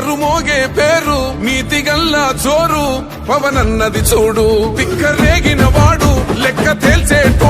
తీరు మారు మోగే పేరు నీతి గల్లా జోరు పవనన్నది చూడు తిక్కరేగిన వాడు లెక్క తేల్చేటో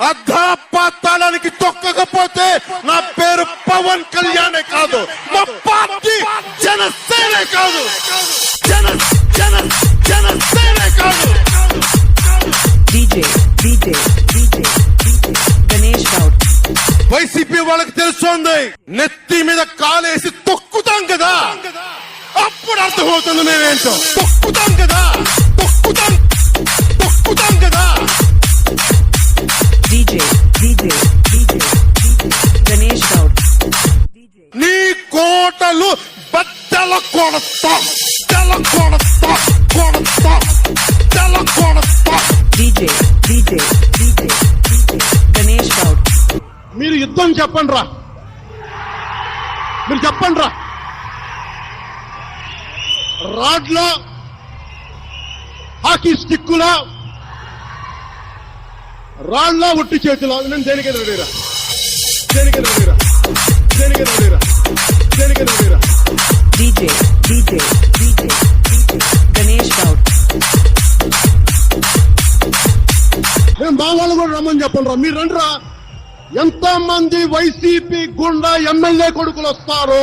అధాపాతాళానికి తొక్కకపోతే నా పేరు పవన్ కళ్యాణే కాదు. మా పార్టీ జనసేనే కాదు. జన జన జనసేనే కాదు. వైసీపీ వాళ్ళకి తెలుస్తోంది. నెత్తి మీద కాలేసి తొక్కుతాం కదా. అప్పుడు అర్థమవుతుంది మేమేంటో. తొక్కుతాం కదా. కోటలు బద్దల కొడతా బద్దల కొడతా కొడతా బద్దల కొడతా. DJ, DJ, DJ, DJ, Ganesh Raut. మీరు యుద్ధం చెప్పండి రా మీరు చెప్పండి రా రాడ్లో హాకీ స్టిక్కులా రాళ్ళ ఒట్టి చేతిలో నేను దేనికైనా రెడీరా దేనికైనా రెడీరా DJ, DJ, DJ, DJ, Ganesh Raut. నేను మా కూడా రమ్మని చెప్పండి మీరు రండిరా. ఎంత మంది వైసీపీ గుండా ఎమ్మెల్యే కొడుకులు వస్తారు?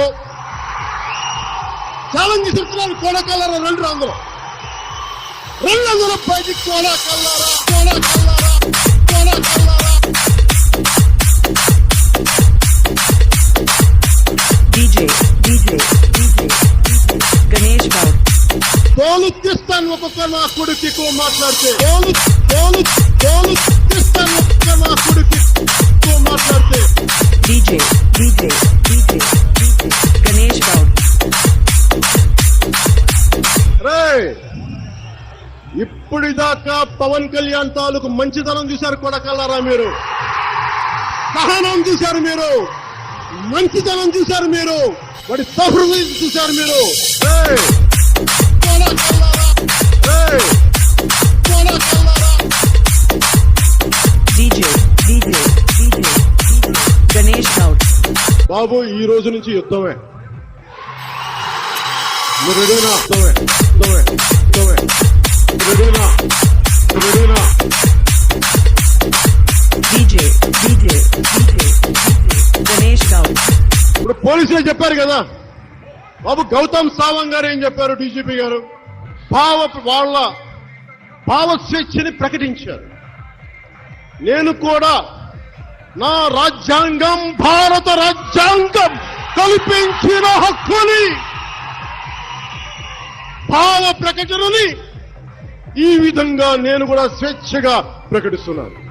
ఛాలెంజ్ చెప్తున్నారు కోడకల్లారా? రండి అందరూ. రెండు అందరూ బయటికి. కోడకల్లారా? కోడకల్లారా? కోడకల్లారా? తోలు తీస్తాను ఒక్కొక్క నా కొడుకు ఎక్కువ మాట్లాడితే? తోలు తోలు తోలు తీస్తాను ఒక్కొక్క నా కొడుకు ఎక్కువ మాట్లాడితే? DJ, DJ, DJ, DJ, Ganesh Gaud, రే ఇప్పటిదాకా పవన్ కళ్యాణ్ తాలూకు మంచితనం చూశారు కొడకల్లారా మీరు? సహనం చూశారు మీరు? మంచితనం చూశారు మీరు? వాడి సహృదయం చూశారు మీరు? బాబు ఈ రోజు నుంచి యుద్ధమే. రెడీనా యుద్ధమే యుద్ధమే యుద్ధమే. రెడీనా రెడీనా ఇప్పుడు పోలీసులు చెప్పారు కదా. బాబు గౌతమ్ సావంగ్ గారు ఏం చెప్పారు? డీజీపీ గారు? భావ వాళ్ళ భావ స్వేచ్ఛని ప్రకటించారు. నేను కూడా నా రాజ్యాంగం భారత రాజ్యాంగం కల్పించిన హక్కుని భావ ప్రకటనని ఈ విధంగా నేను కూడా స్వేచ్ఛగా ప్రకటిస్తున్నాను.